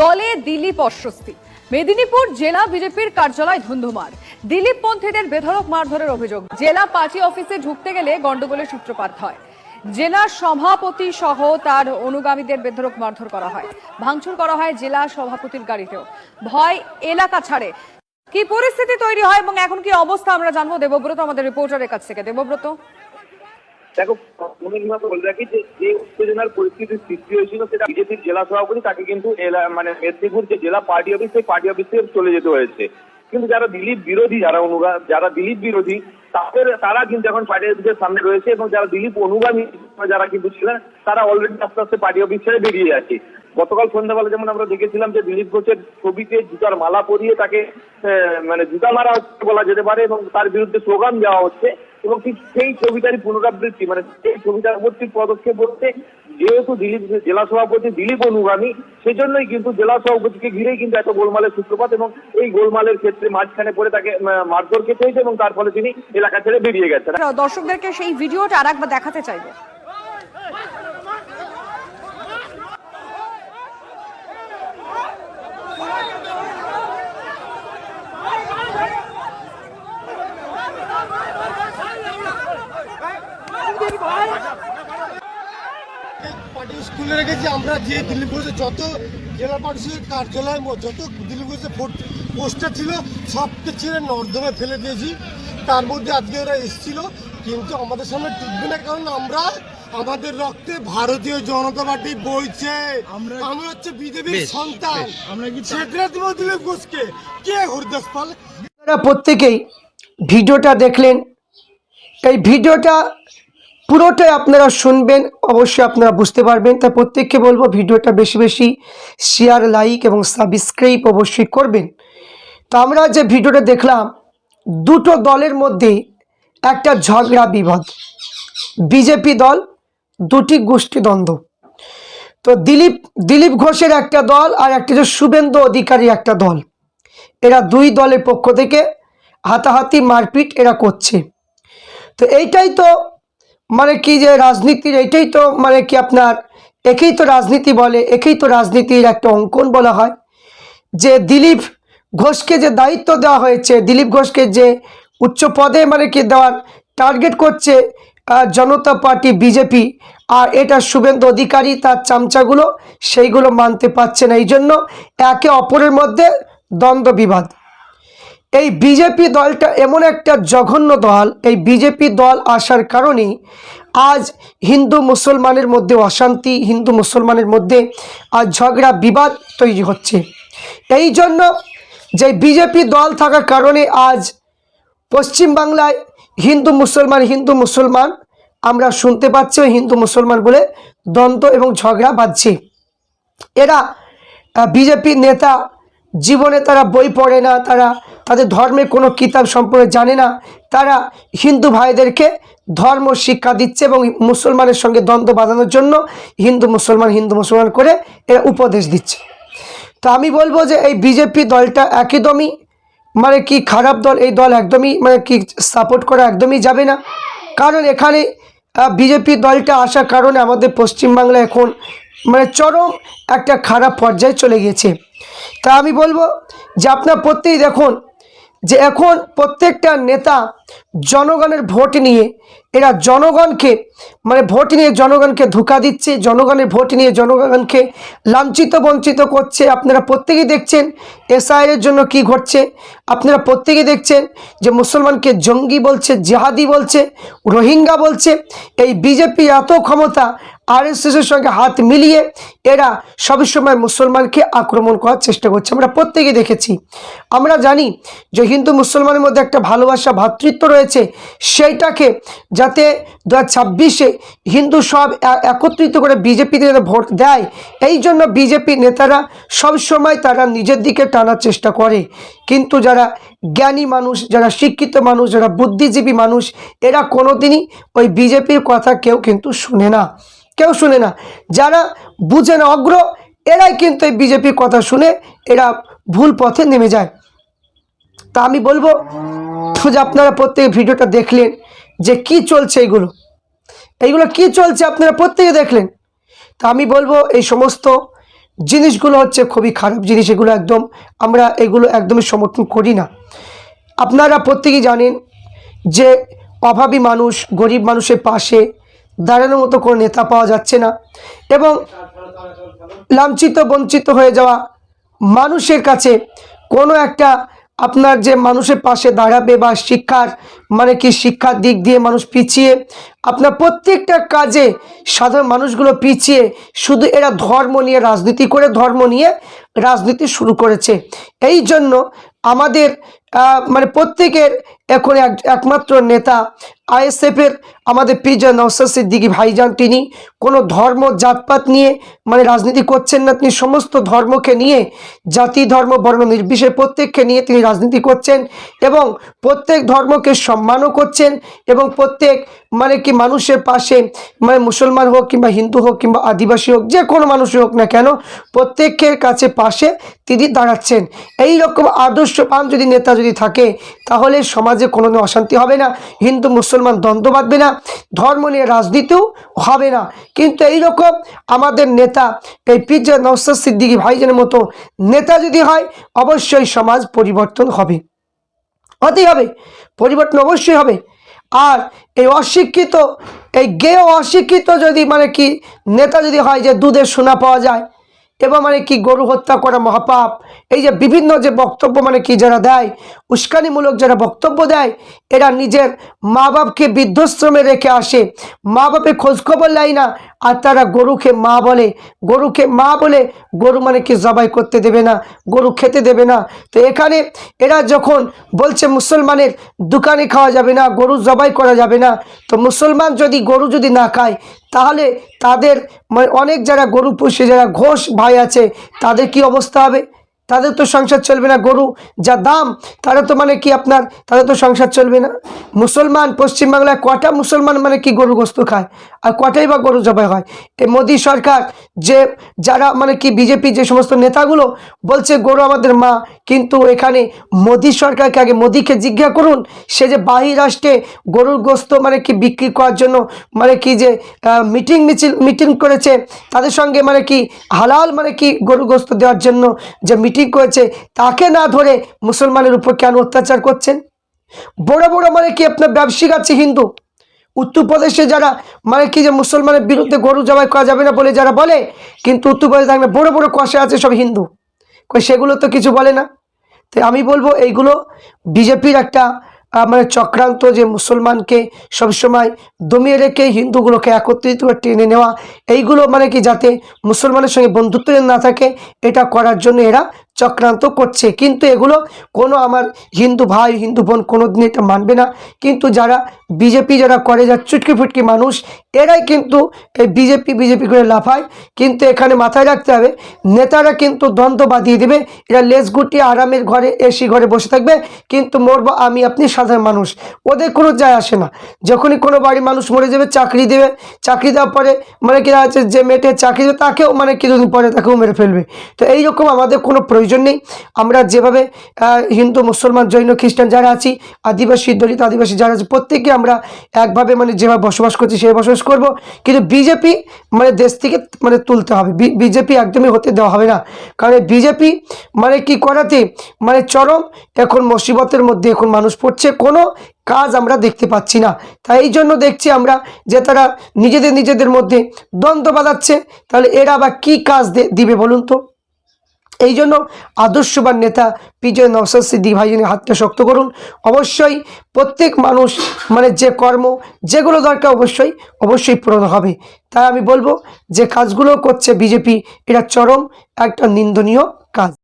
দলে দিলীপ অস্বস্তি। মেদিনীপুর জেলা বিজেপির কার্যালয় ধুন্ধুমার। দিলীপ পন্থীদের বেধরক মারধরের অভিযোগ। জেলা পার্টি অফিসে ঢুকতে গেলে গন্ডগোলের সূত্রপাত হয়। জেলা সভাপতি সহ তার অনুগামীদের বেধরক মারধর করা হয়। ভাঙচুর করা হয় জেলা সভাপতির গাড়িতেও। ভয় এলাকা ছাড়ে। কি পরিস্থিতি তৈরি হয় এবং এখন কি অবস্থা আমরা জানব? দেবব্রত আমাদের রিপোর্টারের কাছ থেকে। দেবব্রত? দেখো বলে রাখি যে যে উত্তেজনার সৃষ্টি হয়েছিল সেটা বিজেপির জেলা সভাপতি, তাকে কিন্তু মানে মেদিনীপুর যে জেলা পার্টি অফিস, সেই পার্টি অফিস চলে যেতে হয়েছে। কিন্তু যারা দিলীপ বিরোধী, যারা অনুগা যারা দিলীপ বিরোধী, তাদের, তারা কিন্তু এখন পার্টি অফিসের সামনে রয়েছে এবং যারা দিলীপ অনুগামী যারা কিন্তু ছিলেন, তারা অলরেডি আস্তে আস্তে পার্টি অফিস ছেড়ে বেরিয়ে যাচ্ছে গতকাল সন্ধ্যাবেলা যেমন আমরা দেখেছিলাম যে দিলীপ ঘোষের ছবিতে জুতার মালা পরিয়ে তাকে মানে জুতা মারা হচ্ছে বলা যেতে পারে এবং তার বিরুদ্ধে স্লোগান দেওয়া হচ্ছে। এবং ঠিক সেই ছবিটারই পুনরাবৃত্তি মানে সেই ছবিটার পদক্ষেপ বলতে যেহেতু দিলীপ জেলা সভাপতি দিলীপ অনুগামী সেই জন্যই কিন্তু জেলা সভাপতিকে ঘিরেই কিন্তু এত গোলমালের সূত্রপাত এবং এই গোলমালের ক্ষেত্রে মাঝখানে পড়ে তাকে মারধর খেতে হয়েছে এবং তার ফলে তিনি এলাকা ছেড়ে বেরিয়ে গেছেন। দর্শকদেরকে সেই ভিডিওটা আর একবার দেখাতে চাইব। স্কুলে রেখেছি আমরা যে দিল্লি ঘোষের যত জেলা পার্টির কার্যালয় যত দিল্লি ঘোষের পোস্টার ছিল সবকে ছেড়ে নর্দমে ফেলে দিয়েছি। তার মধ্যে আজকে ওরা এসেছিল কিন্তু আমাদের সামনে টিকবে না কারণ আমরা আমাদের রক্তে ভারতীয় জনতা পার্টি বইছে। আমরা আমরা হচ্ছে বিজেপির সন্তান। আমরা কি ছেড়ে দেবো দিলীপ ঘোষকে। কে হরিদাস পাল? প্রত্যেকেই ভিডিওটা দেখলেন। এই ভিডিওটা পুরোটাই আপনারা শুনবেন, অবশ্যই আপনারা বুঝতে পারবেন। তাই প্রত্যেককে বলব, ভিডিওটা বেশি বেশি শেয়ার লাইক এবং সাবস্ক্রাইব অবশ্যই করবেন। তো আমরা যে ভিডিওটা দেখলাম, দুটো দলের মধ্যে একটা ঝগড়া বিবাদ। বিজেপি দল, দুটি গোষ্ঠীদ্বন্দ্ব তো দিলীপ দিলীপ ঘোষের একটা দল আর একটা যে শুভেন্দু অধিকারী একটা দল। এরা দুই দলের পক্ষ থেকে হাতাহাতি মারপিট এরা করছে। তো এইটাই তো মানে কি যে রাজনীতির এইটাই তো মানে কি আপনার, একেই তো রাজনীতি বলে, একেই তো রাজনীতির একটা অঙ্কন বলা হয়। যে দিলীপ ঘোষকে যে দায়িত্ব দেওয়া হয়েছে, দিলীপ ঘোষকে যে উচ্চ পদে মানে কি দেওয়ার টার্গেট করছে জনতা পার্টি, বিজেপি, আর এটা শুভেন্দু অধিকারী তার চামচাগুলো, সেইগুলো মানতে পারছে না। এই জন্য একে অপরের মধ্যে দ্বন্দ্ব বিবাদ। এই বিজেপি দলটা এমন একটা জঘন্য দল। এই বিজেপি দল আসার কারণে আজ হিন্দু মুসলমানের মধ্যে অশান্তি, হিন্দু মুসলমানের মধ্যে আজ ঝগড়া, বিবাদ তৈরি হচ্ছে। এই জন্য যে বিজেপি দল থাকার কারণে আজ পশ্চিমবাংলায় হিন্দু মুসলমান হিন্দু মুসলমান, আমরা শুনতে পাচ্ছি হিন্দু মুসলমান বলে দ্বন্দ্ব এবং ঝগড়া বাঁধছে। এরা বিজেপি নেতা, জীবনে তারা বই পড়ে না, তারা তাদের ধর্মের কোনো কিতাব সম্পর্কে জানে না। তারা হিন্দু ভাইদেরকে ধর্ম শিক্ষা দিচ্ছে এবং মুসলমানের সঙ্গে দ্বন্দ্ব বাঁধানোর জন্য হিন্দু মুসলমান হিন্দু মুসলমান করে এরা উপদেশ দিচ্ছে। তো আমি বলব যে এই বিজেপি দলটা একদমই মানে কি খারাপ দল, এই দল একদমই মানে কি সাপোর্ট করা একদমই যাবে না। কারণ এখানে বিজেপি দলটা আসার কারণে আমাদের পশ্চিমবাংলা এখন মানে চরম একটা খারাপ পর্যায়ে চলে গেছে তা আমি বলব যে আপনার প্রত্যেকেই দেখুন যে এখন প্রত্যেকটা নেতা জনগণের ভোট নিয়ে, এরা জনগণকে মানে ভোট নিয়ে জনগণকে ধোকা দিচ্ছে, জনগণের ভোট নিয়ে জনগণকে লাঞ্ছিত, বঞ্চিত করছে। আপনারা প্রত্যেকেই দেখছেন এসআইয়ের জন্য কি ঘটছে। আপনারা প্রত্যেকেই দেখছেন যে মুসলমানকে জঙ্গি বলছে, জেহাদি বলছে, রোহিঙ্গা বলছে। এই বিজেপি এত ক্ষমতা আরএসএসের সঙ্গে হাত মিলিয়ে এরা সবসময় মুসলমানকে আক্রমণ করার চেষ্টা করছে। আমরা প্রত্যেকে দেখেছি। আমরা জানি যে হিন্দু মুসলমানের মধ্যে একটা ভালোবাসা ভ্রাতৃত্ব রয়েছে। সেইটাকে যাতে দু ছাব্বিশে হিন্দু সব একত্রিত করে বিজেপিতে যাতে ভোট দেয়, এই জন্য বিজেপি নেতারা সবসময় তারা নিজের দিকে টানার চেষ্টা করে। কিন্তু যারা জ্ঞানী মানুষ, যারা শিক্ষিত মানুষ, যারা বুদ্ধিজীবী মানুষ, এরা কোনোদিনই ওই বিজেপির কথা কেউ কিন্তু শুনে না। কেউ শুনে না। যারা বুঝে না, অগ্র, এরাই কিন্তু এই বিজেপির কথা শুনে এরা ভুল পথে নেমে যায়। তা আমি বলব যে আপনারা প্রত্যেকে ভিডিওটা দেখলেন যে কি চলছে এইগুলো। এইগুলো কি চলছে আপনারা প্রত্যেকে দেখলেন। তা আমি বলব, এই সমস্ত জিনিসগুলো হচ্ছে খুবই খারাপ জিনিস। এগুলো একদম, আমরা এগুলো একদমই সমর্থন করি না। আপনারা প্রত্যেকেই জানেন যে অভাবী মানুষ, গরিব মানুষের পাশে দাঁড়ানোর মতো কোনো নেতা পাওয়া যাচ্ছে না এবং লাঞ্ছিত, বঞ্চিত হয়ে যাওয়া মানুষের কাছে কোনো একটা আপনার যে মানুষের পাশে দাঁড়াবে বা শিক্ষার মানে কি শিক্ষার দিক দিয়ে মানুষ পিছিয়ে আপনার প্রত্যেকটা কাজে সাধারণ মানুষগুলো পিছিয়ে শুধু এরা ধর্ম নিয়ে, রাজনীতি করে ধর্ম নিয়ে রাজনীতি শুরু করেছে। এই জন্য আমাদের মানে প্রত্যেকের এখন এক, একমাত্র নেতা আইএসএফের আমাদের পিজা নওসাদ সিদ্দিকি ভাইজান। তিনি কোনো ধর্ম, জাতপাত নিয়ে মানে রাজনীতি করছেন না। তিনি সমস্ত ধর্মকে নিয়ে, জাতি, ধর্ম, বর্ণ নির্বিশেষে প্রত্যেককে নিয়ে তিনি রাজনীতি করছেন এবং প্রত্যেক ধর্মকে সম্মানও করছেন এবং প্রত্যেক মানে কি মানুষের পাশে মানে মুসলমান হোক কিংবা হিন্দু হোক কিংবা আদিবাসী হোক, যে কোনো মানুষই হোক না কেন, প্রত্যেকের কাছে পাশে তিনি দাঁড়াচ্ছেন। এই রকম আদর্শবান যদি নেতা যদি থাকে, তাহলে সমাজে কোনো অশান্তি হবে না। হিন্দু, মুসলমান দ্বন্দ্ব বাঁধবে না। ধর্ম নিয়ে রাজনীতিও হবে না। কিন্তু এই রকম আমাদের নেতা, এই পিজা নওসাদ সিদ্দিকী ভাইজানের মতো নেতা যদি হয়, অবশ্যই সমাজ পরিবর্তন হবে। হতেই হবে। পরিবর্তন অবশ্যই হবে। আর এই অশিক্ষিত, এই গে অশিক্ষিত যদি মানে কি, নেতা যদি হয় যে দুধের সোনা পাওয়া যায় এবং মানে কি গরু হত্যা করা মহাপাপ। এই যে বিভিন্ন যে বক্তব্য মানে কি যারা দেয়, উস্কানিমূলক যারা বক্তব্য দেয়, এরা নিজের মা বাপকে বৃদ্ধাশ্রমে রেখে আসে। মা বাপের খোঁজখবর নেয় না, আর তারা গরুকে মা বলে। গরুকে মা বলে গরু মানে কি জবাই করতে দেবে না, গরু খেতে দেবে না। তো এখানে এরা যখন বলছে মুসলমানের দোকানে খাওয়া যাবে না, গরু জবাই করা যাবে না, তো মুসলমান যদি গরু যদি না খায় তাহলে তাদের মানে অনেক যারা গরু পুষে, যারা ঘোষ ভাই আছে, তাদের কি অবস্থা হবে? তাদের তো সংসার চলবে না, গরু যা দাম, তারা তো মানে কি আপনার, তাদের তো সংসার চলবে না। মুসলমান পশ্চিমবাংলায় কটা মুসলমান মানে কি গরু গোস্ত খায়? আর কটাই বা গরু জবাই হয়? এই মোদী সরকার যে, যারা মানে কি বিজেপি যে সমস্ত নেতাগুলো বলছে, গরু আমাদের মা। কিন্তু এখানে মোদী সরকারকে আগে মোদীকে জিজ্ঞাসা করুন, সে যে বাহির রাষ্ট্রে গরুর গোস্ত মানে কি বিক্রি করার জন্য মানে কি যে মিটিং মিছিল, মিটিং করেছে, তাদের সঙ্গে মানে কি হালাল মানে কি গরু গোস্ত দেওয়ার জন্য যে মিটিং করেছে, তাকে না ধরে মুসলমানের উপর কেন অত্যাচার করছেন? বড় বড় মানে কি আপনার ব্যবসায়িক আছে হিন্দু? উত্তরপ্রদেশে যারা মানে কি যে মুসলমানের বিরুদ্ধে গরু জবাই করা যাবে না বলে যারা বলে, কিন্তু উত্তরপ্রদেশে থাকবে বড় বড় কষে আছে সব হিন্দু। সেগুলো তো কিছু বলে না। তো আমি বলব এইগুলো বিজেপির একটা মানে চক্রান্ত যে মুসলমানকে সবসময় দমিয়ে রেখে হিন্দুগুলোকে একত্রিত করে টেনে নেওয়া, এইগুলো মানে কি যাতে মুসলমানের সঙ্গে বন্ধুত্ব না থাকে, এটা করার জন্য এরা চক্রান্ত করছে। কিন্তু এগুলো কোনো আমার হিন্দু ভাই, হিন্দু বোন কোনো দিন এটা মানবে না। কিন্তু যারা বিজেপি যারা করে যা চুটকি ফুটকি মানুষ, এরাই কিন্তু এই বিজেপি বিজেপি করে লাফায়। কিন্তু এখানে মাথায় রাখতে হবে, নেতারা কিন্তু দ্বন্দ্ব বাঁধিয়ে দেবে। এরা লেজ গুটিয়ে আরামের ঘরে, এসি ঘরে বসে থাকবে। কিন্তু মরবো আমি, আপনি সাধারণ মানুষ, ওদের কোনো যায় আসে না। যখনই কোনো বাড়ির মানুষ মরে যাবে, চাকরি দেবে, চাকরি দেওয়ার পরে মানে কি আছে, যে মেয়েটে চাকরি দেবে, তাকেও মানে কিছুদিন পরে তাকেও মেরে ফেলবে। তো এইরকম আমাদের কোনো প্রয়োজন নেই। আমরা যেভাবে হিন্দু, মুসলমান, জৈন, খ্রিস্টান যারা আছি, আদিবাসী, দলিত আদিবাসী যারা আছে, প্রত্যেকে আমরা একভাবে মানে যেভাবে বসবাস করছি, সেভাবে বসবাস করব। কিন্তু বিজেপি মানে দেশ থেকে মানে তুলতে হবে। বিজেপি একদমই হতে দেওয়া হবে না। কারণ বিজেপি মানে কি করাতে মানে চরম এখন মুসিবতের মধ্যে এখন মানুষ পড়ছে। কোনো কাজ আমরা দেখতে পাচ্ছি না। তাই এই জন্য দেখছি আমরা যে তারা নিজেদের নিজেদের মধ্যে দ্বন্দ্ব বাঁধাচ্ছে। তাহলে এরা বা কী কাজ দিবে বলুন তো? এই জন্য আদর্শবান নেতা বিজয় নওসাদ সিদ্দিক ভাইজানের হাতটা শক্ত করুন। অবশ্যই প্রত্যেক মানুষ মানে যে কর্ম, যেগুলো দরকার অবশ্যই অবশ্যই পূরণ হবে। তাই আমি বলব যে কাজগুলো করছে বিজেপি, এটা চরম একটা নিন্দনীয় কাজ।